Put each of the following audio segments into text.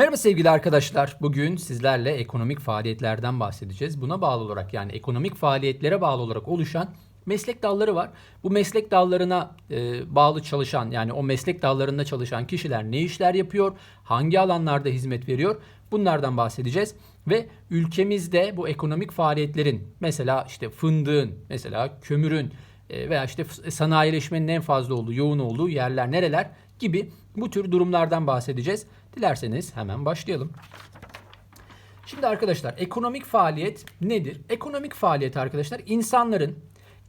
Merhaba sevgili arkadaşlar. Bugün sizlerle ekonomik faaliyetlerden bahsedeceğiz. Buna bağlı olarak yani ekonomik faaliyetlere bağlı olarak oluşan meslek dalları var. Bu meslek dallarına e, bağlı çalışan yani o meslek dallarında çalışan kişiler ne işler yapıyor, hangi alanlarda hizmet veriyor bunlardan bahsedeceğiz. Ve ülkemizde bu ekonomik faaliyetlerin mesela işte fındığın, mesela kömürün e, veya işte sanayileşmenin en fazla olduğu, yoğun olduğu yerler nereler gibi bu tür durumlardan bahsedeceğiz. Dilerseniz hemen başlayalım. Şimdi arkadaşlar ekonomik faaliyet nedir? Ekonomik faaliyet arkadaşlar insanların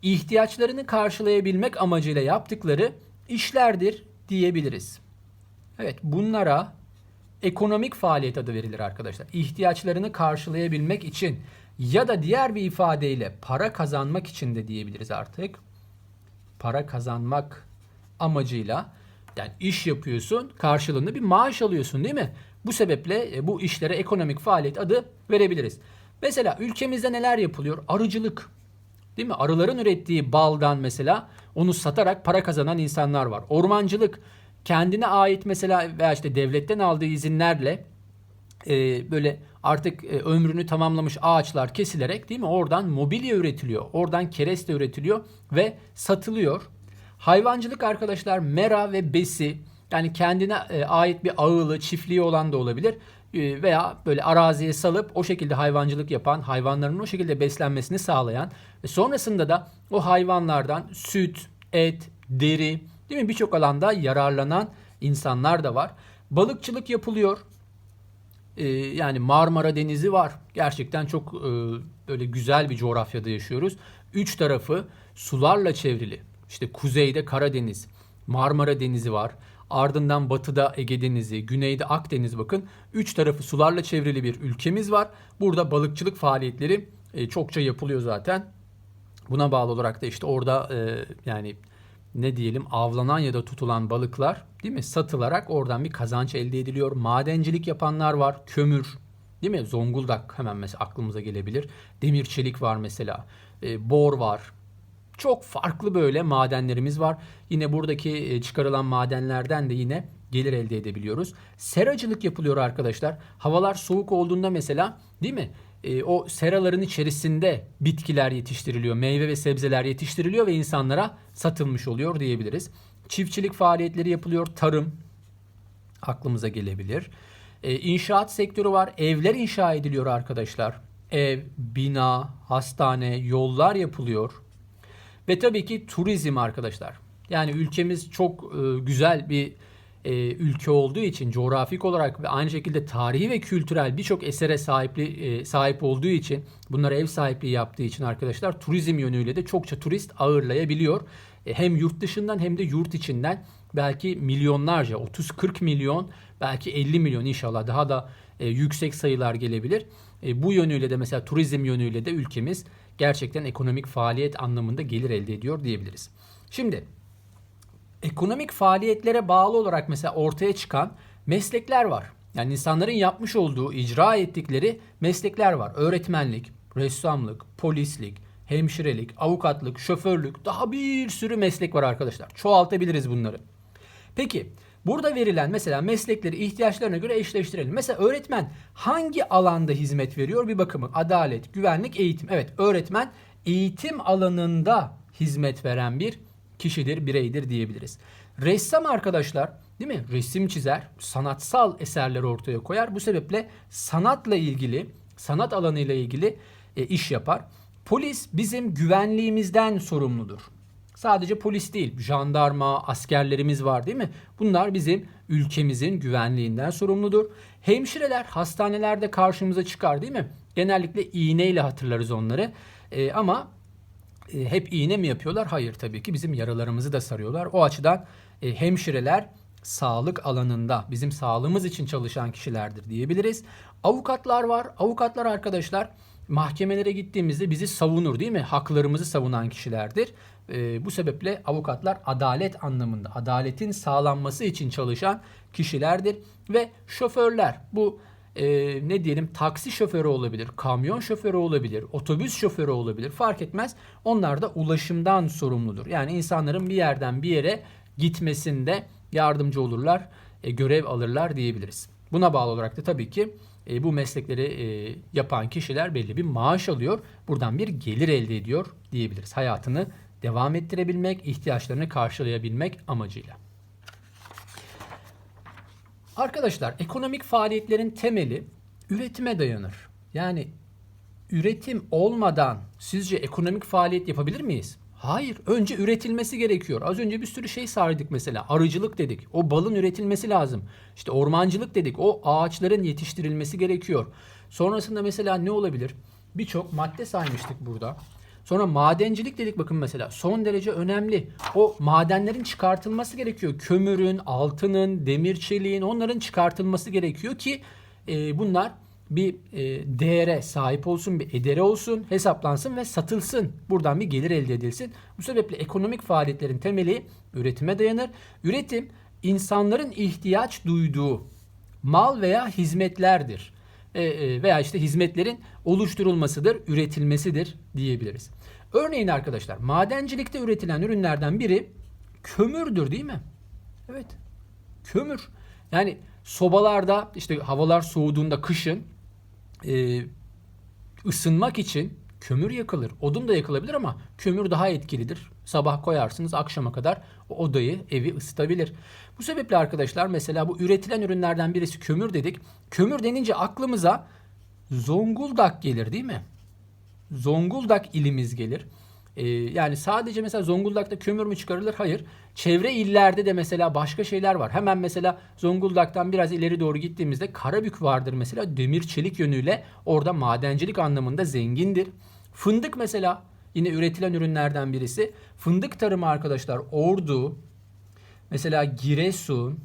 ihtiyaçlarını karşılayabilmek amacıyla yaptıkları işlerdir diyebiliriz. Evet bunlara ekonomik faaliyet adı verilir arkadaşlar. İhtiyaçlarını karşılayabilmek için ya da diğer bir ifadeyle para kazanmak için de diyebiliriz artık. Para kazanmak amacıyla yani iş yapıyorsun, karşılığında bir maaş alıyorsun değil mi? Bu sebeple e, bu işlere ekonomik faaliyet adı verebiliriz. Mesela ülkemizde neler yapılıyor? Arıcılık. Değil mi? Arıların ürettiği baldan mesela onu satarak para kazanan insanlar var. Ormancılık kendine ait mesela veya işte devletten aldığı izinlerle e, böyle artık e, ömrünü tamamlamış ağaçlar kesilerek değil mi? Oradan mobilya üretiliyor. Oradan kereste üretiliyor ve satılıyor. Hayvancılık arkadaşlar mera ve besi yani kendine e, ait bir ağılı, çiftliği olan da olabilir e, veya böyle araziye salıp o şekilde hayvancılık yapan, hayvanların o şekilde beslenmesini sağlayan ve sonrasında da o hayvanlardan süt, et, deri değil mi birçok alanda yararlanan insanlar da var. Balıkçılık yapılıyor. Ee, yani Marmara Denizi var. Gerçekten çok e, böyle güzel bir coğrafyada yaşıyoruz. Üç tarafı sularla çevrili. İşte kuzeyde Karadeniz, Marmara Denizi var. Ardından batıda Ege Denizi, güneyde Akdeniz bakın. Üç tarafı sularla çevrili bir ülkemiz var. Burada balıkçılık faaliyetleri e, çokça yapılıyor zaten. Buna bağlı olarak da işte orada e, yani ne diyelim avlanan ya da tutulan balıklar değil mi satılarak oradan bir kazanç elde ediliyor. Madencilik yapanlar var. Kömür değil mi? Zonguldak hemen mesela aklımıza gelebilir. Demir çelik var mesela. E, bor var. Çok farklı böyle madenlerimiz var. Yine buradaki e, çıkarılan madenlerden de yine gelir elde edebiliyoruz. Seracılık yapılıyor arkadaşlar. Havalar soğuk olduğunda mesela değil mi? E, o seraların içerisinde bitkiler yetiştiriliyor, meyve ve sebzeler yetiştiriliyor ve insanlara satılmış oluyor diyebiliriz. Çiftçilik faaliyetleri yapılıyor, tarım aklımıza gelebilir. E, inşaat sektörü var, evler inşa ediliyor arkadaşlar. Ev, bina, hastane, yollar yapılıyor. Ve tabii ki turizm arkadaşlar. Yani ülkemiz çok e, güzel bir e, ülke olduğu için coğrafik olarak ve aynı şekilde tarihi ve kültürel birçok esere sahipli, e, sahip olduğu için bunlara ev sahipliği yaptığı için arkadaşlar turizm yönüyle de çokça turist ağırlayabiliyor. Hem yurt dışından hem de yurt içinden belki milyonlarca 30-40 milyon belki 50 milyon inşallah daha da yüksek sayılar gelebilir. E, bu yönüyle de mesela turizm yönüyle de ülkemiz gerçekten ekonomik faaliyet anlamında gelir elde ediyor diyebiliriz. Şimdi ekonomik faaliyetlere bağlı olarak mesela ortaya çıkan meslekler var. Yani insanların yapmış olduğu, icra ettikleri meslekler var. Öğretmenlik, ressamlık, polislik, hemşirelik, avukatlık, şoförlük daha bir sürü meslek var arkadaşlar. Çoğaltabiliriz bunları. Peki burada verilen mesela meslekleri ihtiyaçlarına göre eşleştirelim. Mesela öğretmen hangi alanda hizmet veriyor bir bakımı. Adalet, güvenlik, eğitim. Evet öğretmen eğitim alanında hizmet veren bir kişidir, bireydir diyebiliriz. Ressam arkadaşlar değil mi? Resim çizer, sanatsal eserler ortaya koyar. Bu sebeple sanatla ilgili, sanat alanıyla ilgili e, iş yapar. Polis bizim güvenliğimizden sorumludur. Sadece polis değil, jandarma, askerlerimiz var değil mi? Bunlar bizim ülkemizin güvenliğinden sorumludur. Hemşireler hastanelerde karşımıza çıkar değil mi? Genellikle iğneyle hatırlarız onları. Ee, ama e, hep iğne mi yapıyorlar? Hayır tabii ki bizim yaralarımızı da sarıyorlar. O açıdan e, hemşireler sağlık alanında bizim sağlığımız için çalışan kişilerdir diyebiliriz. Avukatlar var. Avukatlar arkadaşlar mahkemelere gittiğimizde bizi savunur değil mi? Haklarımızı savunan kişilerdir. E, bu sebeple avukatlar adalet anlamında, adaletin sağlanması için çalışan kişilerdir. Ve şoförler bu e, ne diyelim taksi şoförü olabilir, kamyon şoförü olabilir, otobüs şoförü olabilir fark etmez. Onlar da ulaşımdan sorumludur. Yani insanların bir yerden bir yere gitmesinde yardımcı olurlar, e, görev alırlar diyebiliriz. Buna bağlı olarak da tabii ki e, bu meslekleri e, yapan kişiler belli bir maaş alıyor. Buradan bir gelir elde ediyor diyebiliriz. Hayatını devam ettirebilmek, ihtiyaçlarını karşılayabilmek amacıyla. Arkadaşlar ekonomik faaliyetlerin temeli üretime dayanır. Yani üretim olmadan sizce ekonomik faaliyet yapabilir miyiz? Hayır. Önce üretilmesi gerekiyor. Az önce bir sürü şey saydık mesela. Arıcılık dedik. O balın üretilmesi lazım. İşte ormancılık dedik. O ağaçların yetiştirilmesi gerekiyor. Sonrasında mesela ne olabilir? Birçok madde saymıştık burada. Sonra madencilik dedik bakın mesela son derece önemli. O madenlerin çıkartılması gerekiyor. Kömürün, altının, demir çeliğin onların çıkartılması gerekiyor ki e, bunlar bir e, değere sahip olsun, bir edere olsun, hesaplansın ve satılsın. Buradan bir gelir elde edilsin. Bu sebeple ekonomik faaliyetlerin temeli üretime dayanır. Üretim insanların ihtiyaç duyduğu mal veya hizmetlerdir. E, e, veya işte hizmetlerin oluşturulmasıdır, üretilmesidir diyebiliriz. Örneğin arkadaşlar madencilikte üretilen ürünlerden biri kömürdür değil mi? Evet. Kömür. Yani sobalarda işte havalar soğuduğunda kışın e, ısınmak için kömür yakılır. Odun da yakılabilir ama kömür daha etkilidir. Sabah koyarsınız akşama kadar o odayı, evi ısıtabilir. Bu sebeple arkadaşlar mesela bu üretilen ürünlerden birisi kömür dedik. Kömür denince aklımıza Zonguldak gelir değil mi? Zonguldak ilimiz gelir. Ee, yani sadece mesela Zonguldak'ta kömür mü çıkarılır? Hayır. Çevre illerde de mesela başka şeyler var. Hemen mesela Zonguldak'tan biraz ileri doğru gittiğimizde Karabük vardır mesela. Demir çelik yönüyle orada madencilik anlamında zengindir. Fındık mesela yine üretilen ürünlerden birisi. Fındık tarımı arkadaşlar Ordu, mesela Giresun,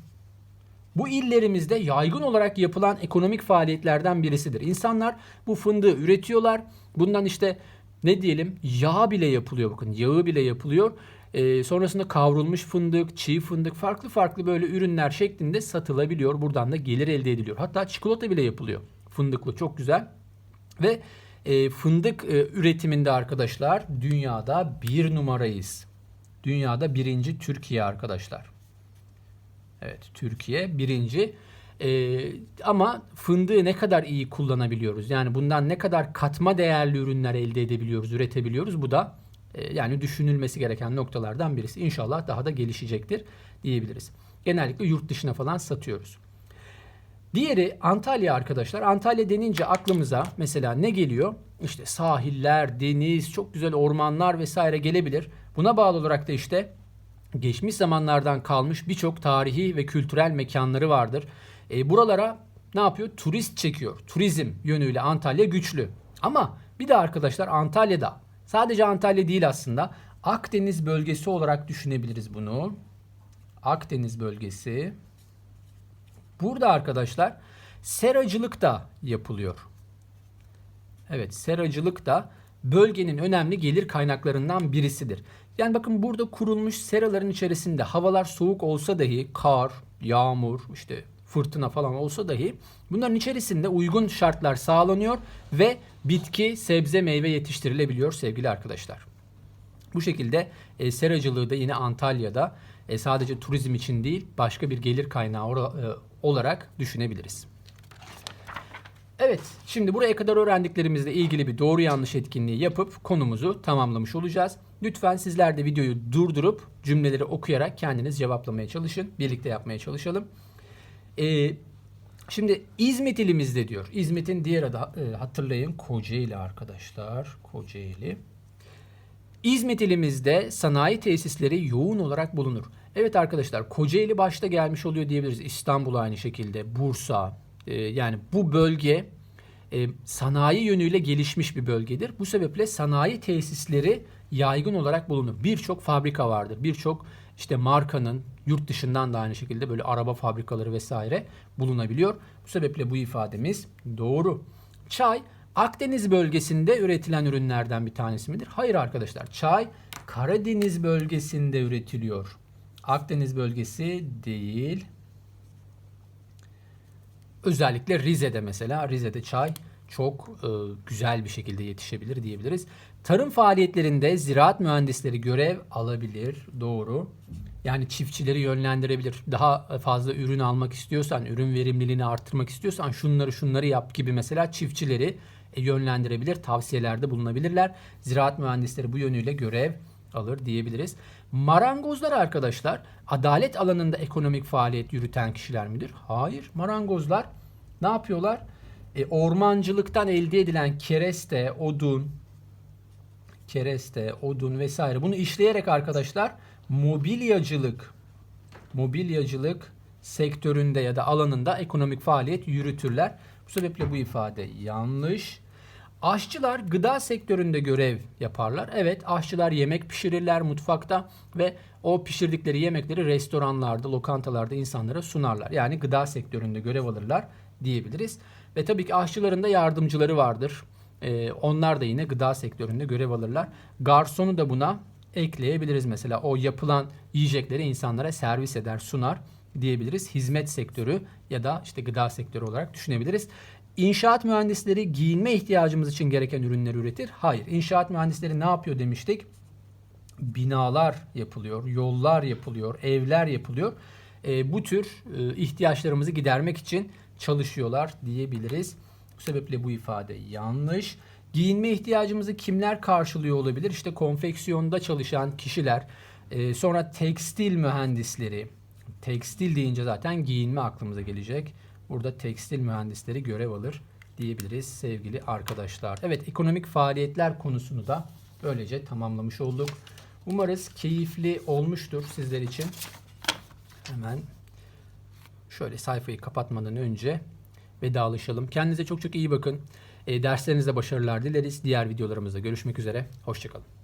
bu illerimizde yaygın olarak yapılan ekonomik faaliyetlerden birisidir. İnsanlar bu fındığı üretiyorlar. Bundan işte ne diyelim yağ bile yapılıyor bakın yağı bile yapılıyor. Ee, sonrasında kavrulmuş fındık, çiğ fındık farklı farklı böyle ürünler şeklinde satılabiliyor. Buradan da gelir elde ediliyor. Hatta çikolata bile yapılıyor. Fındıklı çok güzel. Ve e, fındık e, üretiminde arkadaşlar dünyada bir numarayız. Dünyada birinci Türkiye arkadaşlar. Evet Türkiye birinci. Ee, ama fındığı ne kadar iyi kullanabiliyoruz? Yani bundan ne kadar katma değerli ürünler elde edebiliyoruz, üretebiliyoruz? Bu da e, yani düşünülmesi gereken noktalardan birisi. İnşallah daha da gelişecektir diyebiliriz. Genellikle yurt dışına falan satıyoruz. Diğeri Antalya arkadaşlar. Antalya denince aklımıza mesela ne geliyor? İşte sahiller, deniz, çok güzel ormanlar vesaire gelebilir. Buna bağlı olarak da işte geçmiş zamanlardan kalmış birçok tarihi ve kültürel mekanları vardır. E, buralara ne yapıyor? Turist çekiyor. Turizm yönüyle Antalya güçlü. Ama bir de arkadaşlar Antalya'da sadece Antalya değil aslında Akdeniz bölgesi olarak düşünebiliriz bunu. Akdeniz bölgesi. Burada arkadaşlar seracılık da yapılıyor. Evet seracılık da bölgenin önemli gelir kaynaklarından birisidir. Yani bakın burada kurulmuş seraların içerisinde havalar soğuk olsa dahi kar, yağmur, işte fırtına falan olsa dahi bunların içerisinde uygun şartlar sağlanıyor ve bitki, sebze, meyve yetiştirilebiliyor sevgili arkadaşlar. Bu şekilde e, seracılığı da yine Antalya'da e, sadece turizm için değil başka bir gelir kaynağı e, olarak düşünebiliriz. Evet, şimdi buraya kadar öğrendiklerimizle ilgili bir doğru yanlış etkinliği yapıp konumuzu tamamlamış olacağız. Lütfen sizler de videoyu durdurup cümleleri okuyarak kendiniz cevaplamaya çalışın. Birlikte yapmaya çalışalım. Ee, şimdi İzmit ilimizde diyor. İzmit'in diğer adı e, hatırlayın Kocaeli arkadaşlar. Kocaeli. İzmit ilimizde sanayi tesisleri yoğun olarak bulunur. Evet arkadaşlar Kocaeli başta gelmiş oluyor diyebiliriz. İstanbul aynı şekilde, Bursa. e, yani bu bölge e, sanayi yönüyle gelişmiş bir bölgedir. Bu sebeple sanayi tesisleri yaygın olarak bulunur. Birçok fabrika vardır. Birçok işte markanın yurt dışından da aynı şekilde böyle araba fabrikaları vesaire bulunabiliyor. Bu sebeple bu ifademiz doğru. Çay Akdeniz bölgesinde üretilen ürünlerden bir tanesi midir? Hayır arkadaşlar. Çay Karadeniz bölgesinde üretiliyor. Akdeniz bölgesi değil. Özellikle Rize'de mesela Rize'de çay çok e, güzel bir şekilde yetişebilir diyebiliriz. Tarım faaliyetlerinde ziraat mühendisleri görev alabilir. Doğru. Yani çiftçileri yönlendirebilir. Daha fazla ürün almak istiyorsan, ürün verimliliğini arttırmak istiyorsan şunları şunları yap gibi mesela çiftçileri e, yönlendirebilir, tavsiyelerde bulunabilirler. Ziraat mühendisleri bu yönüyle görev alır diyebiliriz. Marangozlar arkadaşlar adalet alanında ekonomik faaliyet yürüten kişiler midir? Hayır. Marangozlar ne yapıyorlar? E, ormancılıktan elde edilen kereste, odun, kereste, odun vesaire bunu işleyerek arkadaşlar mobilyacılık mobilyacılık sektöründe ya da alanında ekonomik faaliyet yürütürler. Bu sebeple bu ifade yanlış. Aşçılar gıda sektöründe görev yaparlar. Evet, aşçılar yemek pişirirler mutfakta ve o pişirdikleri yemekleri restoranlarda, lokantalarda insanlara sunarlar. Yani gıda sektöründe görev alırlar diyebiliriz. Ve tabii ki aşçıların da yardımcıları vardır. Ee, onlar da yine gıda sektöründe görev alırlar. Garsonu da buna ekleyebiliriz mesela. O yapılan yiyecekleri insanlara servis eder, sunar diyebiliriz. Hizmet sektörü ya da işte gıda sektörü olarak düşünebiliriz. İnşaat mühendisleri giyinme ihtiyacımız için gereken ürünleri üretir. Hayır. İnşaat mühendisleri ne yapıyor demiştik? Binalar yapılıyor, yollar yapılıyor, evler yapılıyor. E, bu tür e, ihtiyaçlarımızı gidermek için çalışıyorlar diyebiliriz. Bu sebeple bu ifade yanlış. Giyinme ihtiyacımızı kimler karşılıyor olabilir? İşte konfeksiyonda çalışan kişiler, e, sonra tekstil mühendisleri. Tekstil deyince zaten giyinme aklımıza gelecek. Burada tekstil mühendisleri görev alır diyebiliriz sevgili arkadaşlar. Evet ekonomik faaliyetler konusunu da böylece tamamlamış olduk. Umarız keyifli olmuştur sizler için. Hemen şöyle sayfayı kapatmadan önce vedalaşalım. Kendinize çok çok iyi bakın. E, derslerinizde başarılar dileriz. Diğer videolarımızda görüşmek üzere. Hoşçakalın.